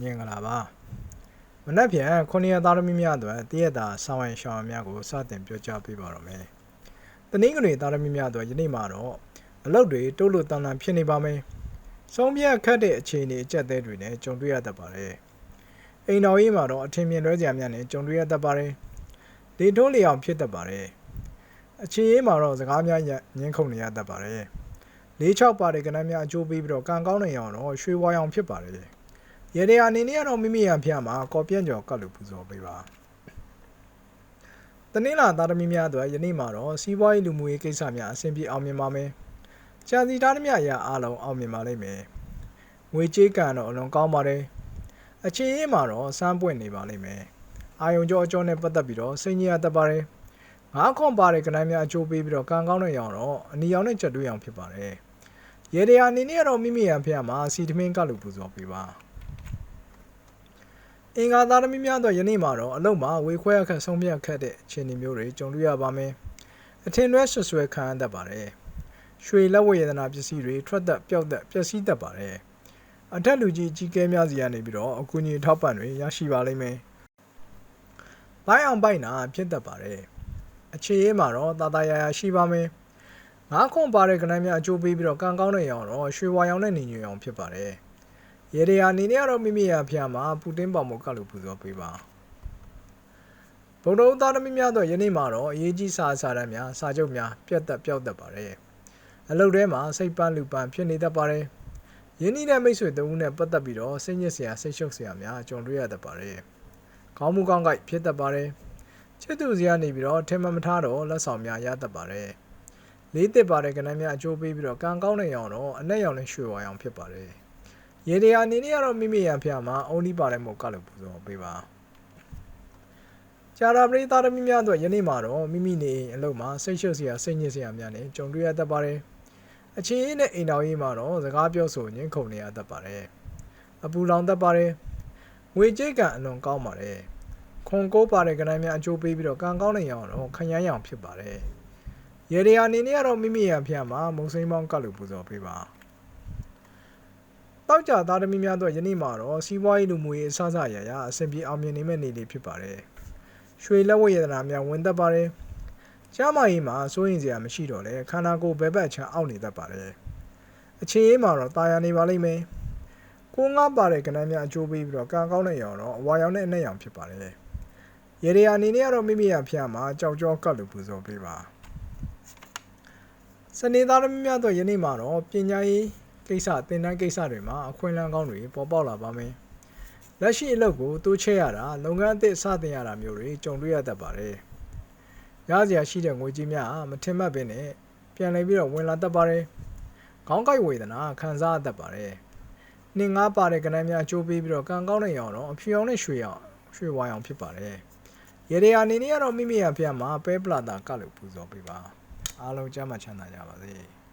မြင်္ဂလာပါမနက်ဖြန်9ရက်သားသမီးများအတွက်တရက်တာဆောင်းရရှောင်းများကိုစတင်ပြောကြားပေးပါတော့မယ်တနင်္ဂနွေသားသမီးများအတွက်ယနေ့မှာတော့အလုပ်တွေတိုးလို့တန်တန်ဖြစ်နေပါမယ်ဆုံးဖြတ်ခတ်တဲ့အခြေအနေအကျက်သေးတွေနဲ့ကြုံတွေ့ရတတ်ပါတယ်အိမ်တော်ရေးမှာတော့အထင်မြင်လွဲစရာများနဲ့ကြုံတွေ့ရတတ်ပါတယ်လေထိုးလေအောင်ဖြစ်တတ်ပါတယ်အခြေရေးမှာတော့စကားများညှင်းခုန်နေရတတ်ပါတယ်လေး6ပါတဲ့ကဏ္ဍများအကျိုးပေးပြီးတော့ကံကောင်းနေအောင်တော့ရွှေဝါရောင်ဖြစ်ပါတယ်။ ရေဒီယာအနေနဲ့ကတော့မိမိရန်ဖျက်မှာကော်ပြန့်ကျော်ကတ်လို့ပူဇော်ပေးပါ။တနင်္လာသားသမီးများအတွက်ယနေ့မှာတော့စီးပွားရေးလူမှုရေးကိစ္စများအဆင်ပြေအောင်မြင်ပါမယ်။ကြံစီသားသမီးအရာအားလုံးအောင်မြင်ပါလိမ့်မယ်။ငွေကြေးကံတော့အလွန်ကောင်းပါတယ်။အခြေရေးမှာတော့စမ်းပွင့်နေပါလိမ့်မယ်။အာယုံကျော်အကျော်နဲ့ပတ်သက်ပြီးတော့စိတ်ညစ်ရတတ်ပါတယ်။ငါးခွန်ပါတဲ့ကဏ္ဍများအကျိုးပေးပြီးတော့ကံကောင်းနေအောင်တော့အနီရောင်နဲ့ချက်တွေးအောင်ဖြစ်ပါတယ်။ရေဒီယာအနေနဲ့ကတော့မိမိရန်ဖျက်မှာစီသမင်းကလို့ပူဇော်ပေးပါ အင်္ဂါသားသမီးများတော့ယနေ့မှာတော့အလုံးမှာဝေခွဲအခက်ဆုံးဖြတ်ခက်တဲ့အခြေအနေမျိုးတွေကြုံတွေ့ရပါမယ်အထင်လွဲဆွဆွဲခံရတတ်ပါတယ်ရွှေလက်ဝဲရတနာပစ္စည်းတွေထွက်သက်ပျောက်သက်ပျက်စီးတတ်ပါတယ်အထက်လူကြီးကြီးကဲများစီကနေပြီးတော့အကူအညီထောက်ပံ့တွေရရှိပါလိမ့်မယ်ဘိုင်းအောင်ဘိုင်းနာဖြစ်တတ်ပါတယ်အခြေရေးမှာတော့တာတာယာယာရှိပါမယ်ငါးခွန်ပါတဲ့ကဏ္ဍများအကျိုးပေးပြီးတော့ကံကောင်းတဲ့ရောင်တော့ရွှေဝါရောင်နဲ့နေညွေအောင်ဖြစ်ပါတယ်။ ရေဒီယာအနေနဲ့ကတော့မိမိရဖျားမှာပူတင်ပေါင်မကလို့ပူဇော်ပေးပါ။ဗုဒ္ဓဥသားသမီးများတော့ယနေ့မှာတော့အရေးကြီးစာစာတမ်းများစာချုပ်များပြတ်သက်ပျောက်သက်ပါတယ်။အလုပ်ထဲမှာစိတ်ပန်းလူပန်းဖြစ်နေတတ်ပါတယ်။ယင်းဤတဲ့မိတ်ဆွေတဦးနဲ့ပတ်သက်ပြီးတော့စိတ်ညစ်စရာစိတ်ရှုပ်စရာများကြုံတွေ့ရတတ်ပါတယ်။ခေါင်းမူကောင်းကိုက်ဖြစ်တတ်ပါတယ်။ချစ်သူစရာနေပြီးတော့ထင်မှတ်မထားတော့လက်ဆောင်များရတတ်ပါတယ်။လေးတစ်ပါတဲ့ကဏ္ဍများအကျိုးပေးပြီးတော့ကံကောင်းတဲ့ရောင်တော့အနက်ရောင်နဲ့ရွှေဝါရောင်ဖြစ်ပါတယ်။ ရေဒီယာအနေနဲ့ကတော့မိမိရန်ဖျားမှာအုံးဒီပါတဲ့မုတ်ကလည်းပူဇော်ပေးပါ။ကြာတာပရိသတ်သမီးများတို့ယနေ့မှာတော့မိမိနေအိမ်အလုပ်မှာစိတ်ရှုပ်စရာစိတ်ညစ်စရာများနဲ့ကြုံတွေ့ရတတ်ပါတယ်။အချင်းအင်းနဲ့အိမ်တော်ရေးမှာတော့စကားပြောဆိုညှင်းခုန်နေရတတ်ပါတယ်။အပူလောင်တတ်ပါတယ်။ငွေကြေးကအလွန်ကောင်းပါတယ်။ခွန်ကိုးပါတဲ့ကဏ္ဍများအကျိုးပေးပြီးတော့ကံကောင်းတဲ့ရောင်တော့ခရမ်းရောင်ဖြစ်ပါတယ်။ရေဒီယာအနေနဲ့ကတော့မိမိရဖျက်မှာမုံစိမ်းပေါင်းကတ်လို့ပူဇော်ပေးပါ တောက်ကြသားသမီးများတော့ယနေ့မှာတော့စီးပွားရေးလူမှုရေးအစအစအရာရာအဆင်ပြေအောင်မြင်နေမဲ့နေလေးဖြစ်ပါတယ်ရွှေလက်ဝဲရတနာများဝင်သက်ပါတယ်ကျမကြီးမှာစိုးရင်စရာမရှိတော့လဲခန္ဓာကိုယ်ဘဲဘက်ချမ်းအောက်နေတတ်ပါတယ်အချင်းရေးမှာတော့တာယာနေပါလိမ့်မယ်ကိုငါပါတဲ့ကဏ္ဍများအကျိုးပေးပြီးတော့ကံကောင်းတဲ့ရောင်တော့အဝါရောင်နဲ့အနက်ရောင်ဖြစ်ပါတယ်ရေဒီယာအနေနဲ့ကတော့မိမိရဖျက်မှာကြောက်ကြောကတ်လို့ပူဇော်ပေးပါစနေသားသမီးများတော့ယနေ့မှာတော့ပညာရေး ကိစ္စသင်တန်းကိစ္စတွေမှာအခွင့်အလမ်းကောင်းတွေပေါ်ပေါက်လာပါမယ်။လက်ရှိအလုပ်ကိုတိုးချဲ့ရတာလုပ်ငန်းအသစ်စတင်ရတာမျိုးတွေကြုံတွေ့ရတတ်ပါတယ်။ရစရာရှိတဲ့ငွေကြေးများမထင်မှတ်ဘဲနဲ့ပြန်လည်ပြီးတော့ဝင်လာတတ်ပါတယ်။ခေါင်းကိုက်ဝေဒနာခံစားရတတ်ပါတယ်။နှင်းငါးပါတဲ့ကဏ္ဍများအကျိုးပေးပြီးတော့ကံကောင်းတဲ့ရောင်တော့အဖြူရောင်နဲ့ရွှေရောင်ရွှေဝါရောင်ဖြစ်ပါတယ်။ရေဒီယာအနေနဲ့ကတော့မိမိရဖျက်မှာပဲပလာတာကလို့ပူဇော်ပေးပါ။အားလုံးကျမ်းမှချမ်းသာကြပါစေ။